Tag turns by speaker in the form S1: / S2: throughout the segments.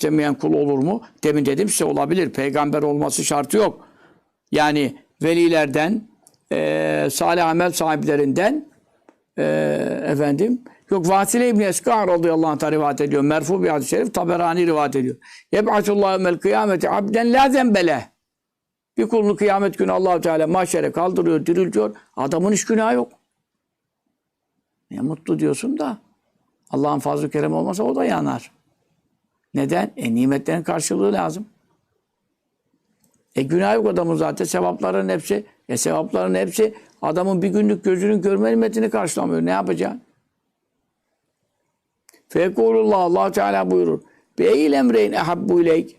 S1: istemeyen kul olur mu? Demin dedim size olabilir. Peygamber olması şartı yok. Yani velilerden, e, salih amel sahiplerinden e, efendim yok Vasile İbni Eskar radıyallahu anh'a rivayet ediyor. Merfu bir hadis-i şerif Taberani rivayet ediyor. Yeb'atullahu mel kıyameti abden la zembele. Bir kulunu kıyamet günü allah Teala mahşere kaldırıyor, diriltiyor. Adamın hiç günahı yok. Ne mutlu diyorsun da Allah'ın fazl-ı kerem olmasa o da yanar. Neden? E nimetlerin karşılığı lazım. E günah yok adamın zaten. Sevapların hepsi, e sevapların hepsi adamın bir günlük gözünün görme nimetini karşılamıyor. Ne yapacaksın? Fekulullah Allah Teala buyurur. Bi eyyil emreyn ehabbu ileyk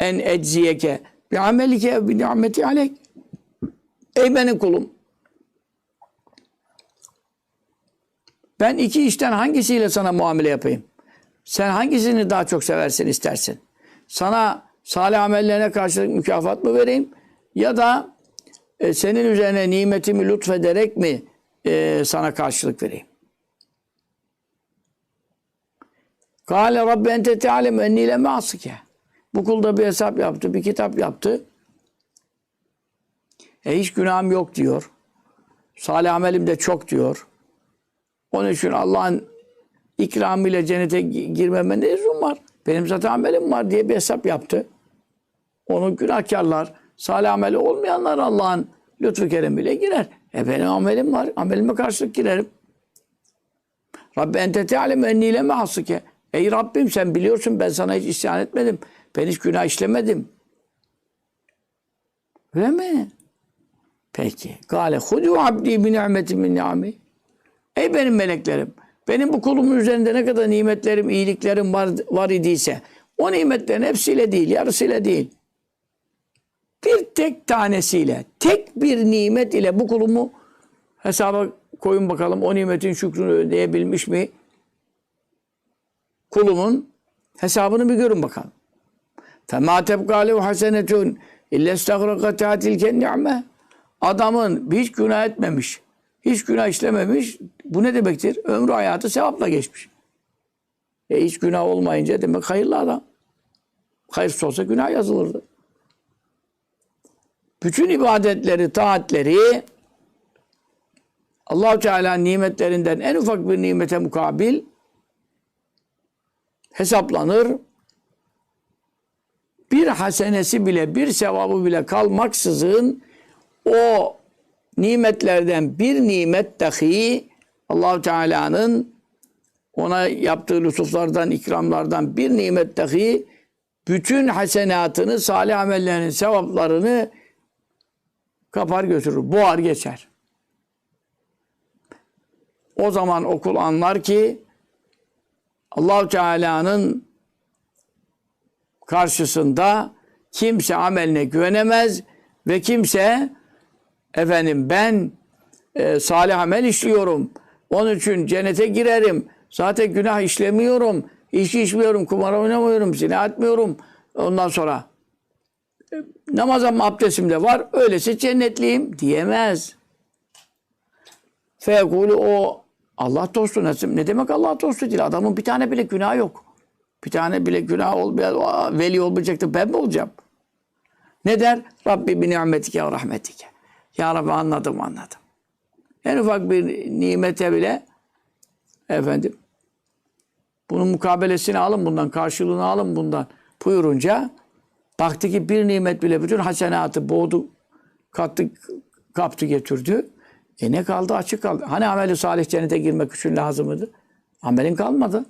S1: en ecziyeke bi amelike bi ni'meti aleyk. Ey benim kulum. Ben iki işten hangisiyle sana muamele yapayım? Sen hangisini daha çok seversin, istersin? Sana salih amellerine karşılık mükafat mı vereyim? Ya da e, senin üzerine nimetimi lütfederek mi e, sana karşılık vereyim? Kale Rabbi ente te'alem enni le ma'asike. Bu kul bir hesap yaptı, bir kitap yaptı. E hiç günahım yok diyor. Salih amelim de çok diyor. Onun için Allah'ın ikramıyla cennete gi- girmeme ne lüzum var? Benim zaten amelim var diye bir hesap yaptı. Onu günahkarlar, salih ameli olmayanlar Allah'ın lütfu keremiyle girer. E benim amelim var. Amelime karşılık girerim. Rabbi ente te'alem enni le ma'asike. Ey Rabbim sen biliyorsun ben sana hiç isyan etmedim. Ben hiç günah işlemedim. Öyle mi? Peki. Gale hudu abdi bi ni'meti min ni'ami. Ey benim meleklerim. Benim bu kulumun üzerinde ne kadar nimetlerim, iyiliklerim var, var idiyse o nimetlerin hepsiyle değil, yarısıyla değil. Bir tek tanesiyle, tek bir nimet ile bu kulumu hesaba koyun bakalım. O nimetin şükrünü ödeyebilmiş mi? Kulumun hesabını bir görün bakalım. Fema tebkâlev hasenetun ille estağrakatâ tilken ni'me. Adamın hiç günah etmemiş hiç günah işlememiş. Bu ne demektir? Ömrü hayatı sevapla geçmiş. E hiç günah olmayınca demek hayırlı adam. Hayırsız olsa günah yazılırdı. Bütün ibadetleri, taatleri allah Teala'nın nimetlerinden en ufak bir nimete mukabil hesaplanır. Bir hasenesi bile, bir sevabı bile kalmaksızın o nimetlerden bir nimet dahi allah Teala'nın ona yaptığı lütuflardan, ikramlardan bir nimet dahi bütün hasenatını, salih amellerinin sevaplarını kapar götürür, boğar geçer. O zaman okul anlar ki allah Teala'nın karşısında kimse ameline güvenemez ve kimse efendim ben e, salih amel işliyorum. Onun için cennete girerim. Zaten günah işlemiyorum. İçki içmiyorum, kumar oynamıyorum, zina etmiyorum. Ondan sonra e, namazım, abdestim de var. Öylesi cennetliyim diyemez. Fekulu o Allah dostu? Ne demek Allah dostu değil? Adamın bir tane bile günah yok. Bir tane bile günah olmayan veli olmayacaktı. Ben mi olacağım? Ne der? Rabbi bi ni'metike ve rahmetike. Ya Rabbi anladım anladım. En ufak bir nimete bile efendim bunun mukabelesini alın bundan, karşılığını alın bundan buyurunca baktı ki bir nimet bile bütün hasenatı boğdu, kattı, kaptı getirdi. E ne kaldı? Açık kaldı. Hani ameli salih cennete girmek için lazımdı? Amelin kalmadı.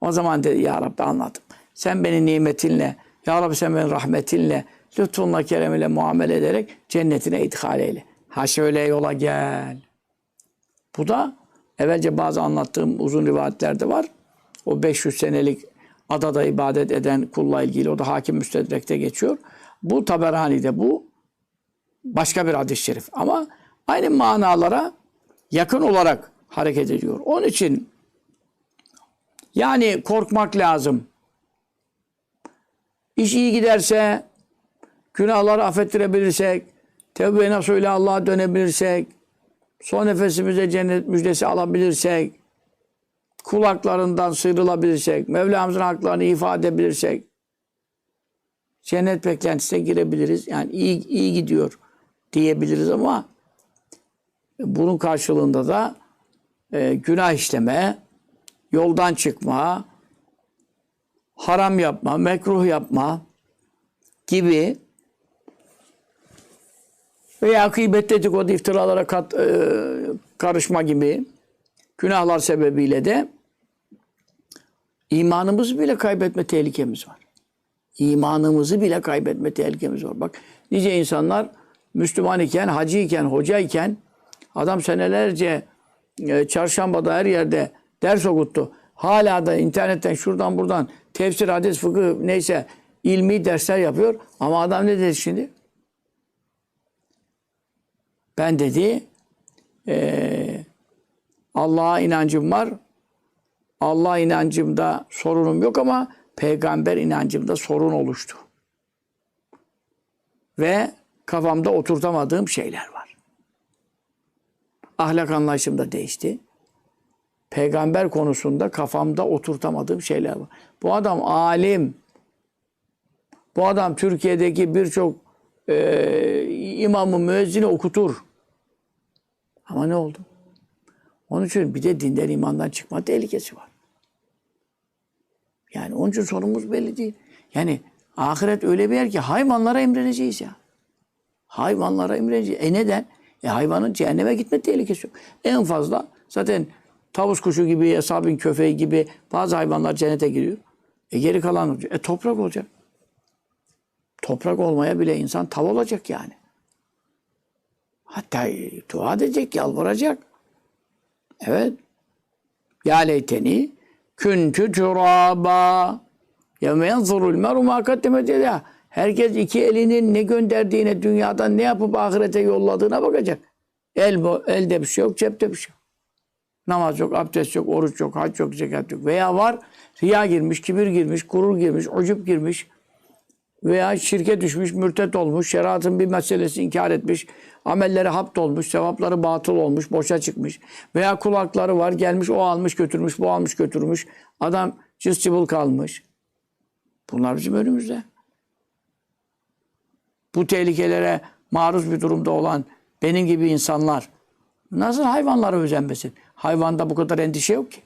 S1: O zaman dedi ya Rabbi anladım. Sen beni nimetinle, ya Rabbi sen beni rahmetinle, lütfunla, keremiyle muamele ederek cennetine idhal eyle. Ha şöyle yola gel. Bu da evvelce bazı anlattığım uzun rivayetlerde var. O 500 senelik adada ibadet eden kulla ilgili o da hakim müstedrekte geçiyor. Bu Taberani'de bu başka bir hadis-i şerif. Ama aynı manalara yakın olarak hareket ediyor. Onun için yani korkmak lazım. İş iyi giderse, günahları affettirebilirsek, tevbe nasuhuyla Allah'a dönebilirsek, son nefesimize cennet müjdesi alabilirsek, kulaklarından sıyrılabilirsek, Mevlamızın haklarını ifade edebilirsek, cennet beklentisine girebiliriz. Yani iyi, iyi gidiyor diyebiliriz ama bunun karşılığında da e, günah işleme, yoldan çıkma, haram yapma, mekruh yapma gibi veya gıybet dedikodu iftiralara kat, e, karışma gibi günahlar sebebiyle de imanımızı bile kaybetme tehlikemiz var. İmanımızı bile kaybetme tehlikemiz var. Bak nice insanlar Müslüman iken, hacı iken, hoca iken adam senelerce e, çarşambada her yerde ders okuttu. Hala da internetten şuradan buradan tefsir, hadis, fıkıh neyse ilmi dersler yapıyor. Ama adam ne dedi şimdi? Ben dedi eee Allah'a inancım var. Allah inancımda sorunum yok ama peygamber inancımda sorun oluştu. Ve kafamda oturtamadığım şeyler var. Ahlak anlayışım da değişti. Peygamber konusunda kafamda oturtamadığım şeyler var. Bu adam alim. Bu adam Türkiye'deki birçok e, imamı, müezzini okutur. Ama ne oldu? Onun için bir de dinden imandan çıkma tehlikesi var. Yani onun için sorumuz belli değil. Yani ahiret öyle bir yer ki hayvanlara emredeceğiz ya. Hayvanlara emredeceğiz. E neden? E hayvanın cehenneme gitme tehlikesi yok. En fazla zaten tavus kuşu gibi, hesabın köpeği gibi bazı hayvanlar cennete giriyor. E geri kalan olacak. E toprak olacak. Toprak olmaya bile insan tav olacak yani. Hatta dua edecek, yalvaracak. Evet. Ya leyteni küntü turaba yevme yanzurul meru ma kaddemet yedâ. Herkes iki elinin ne gönderdiğine, dünyadan ne yapıp ahirete yolladığına bakacak. El, elde bir şey yok, cepte bir şey yok. Namaz yok, abdest yok, oruç yok, hac yok, zekat yok. Veya var, riya girmiş, kibir girmiş, gurur girmiş, ucup girmiş. Veya şirke düşmüş, mürtet olmuş, şeriatın bir meselesi inkar etmiş, amelleri hapt olmuş, sevapları batıl olmuş, boşa çıkmış. Veya kulakları var, gelmiş o almış götürmüş, bu almış götürmüş. Adam cız çıbıl kalmış. Bunlar bizim önümüzde. Bu tehlikelere maruz bir durumda olan benim gibi insanlar nasıl hayvanlara özenmesin? Hayvanda bu kadar endişe yok ki.